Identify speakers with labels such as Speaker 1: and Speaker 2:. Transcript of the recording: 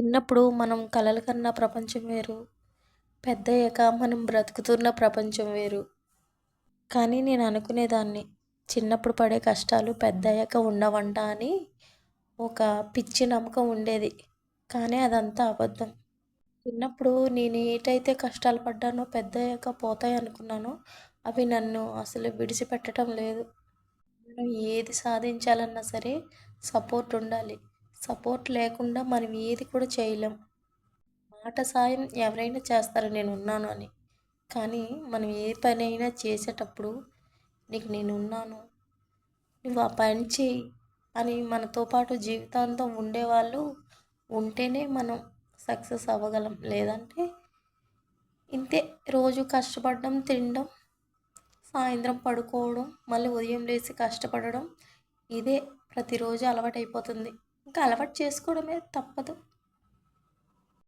Speaker 1: చిన్నప్పుడు మనం కలలు కన్న ప్రపంచం వేరు. పెద్దయ్యాక మనం బ్రతుకుతున్న ప్రపంచం వేరు. కానీ నేను అనుకునేదాన్ని చిన్నప్పుడు పడే కష్టాలు పెద్దయ్యాక ఉండవంట అని ఒక పిచ్చి నమ్మకం ఉండేది. కానీ అదంతా అబద్ధం. చిన్నప్పుడు నేను ఏటైతే కష్టాలు పడ్డానో పెద్దయ్యాక పోతాయి అనుకున్నానో అవి నన్ను అసలు విడిచిపెట్టడం లేదు. మనం ఏది సాధించాలన్నా సరే సపోర్ట్ ఉండాలి. సపోర్ట్ లేకుండా మనం ఏది కూడా చేయలేం. మాట సాయం ఎవరైనా చేస్తారు నేను ఉన్నాను అని. కానీ మనం ఏ పని అయినా చేసేటప్పుడు నీకు నేను ఉన్నాను నువ్వు ఆ పని చేయి అని మనతో పాటు జీవితాంతం ఉండేవాళ్ళు ఉంటేనే మనం సక్సెస్ అవ్వగలం. లేదంటే ఇంతే. రోజు కష్టపడడం తినడం సాయంత్రం పడుకోవడం మళ్ళీ ఉదయం లేచి కష్టపడడం ఇదే ప్రతిరోజు అలవాటు అయిపోతుంది ఇంకా అలవాటు చేసుకోవడమే తప్పదు.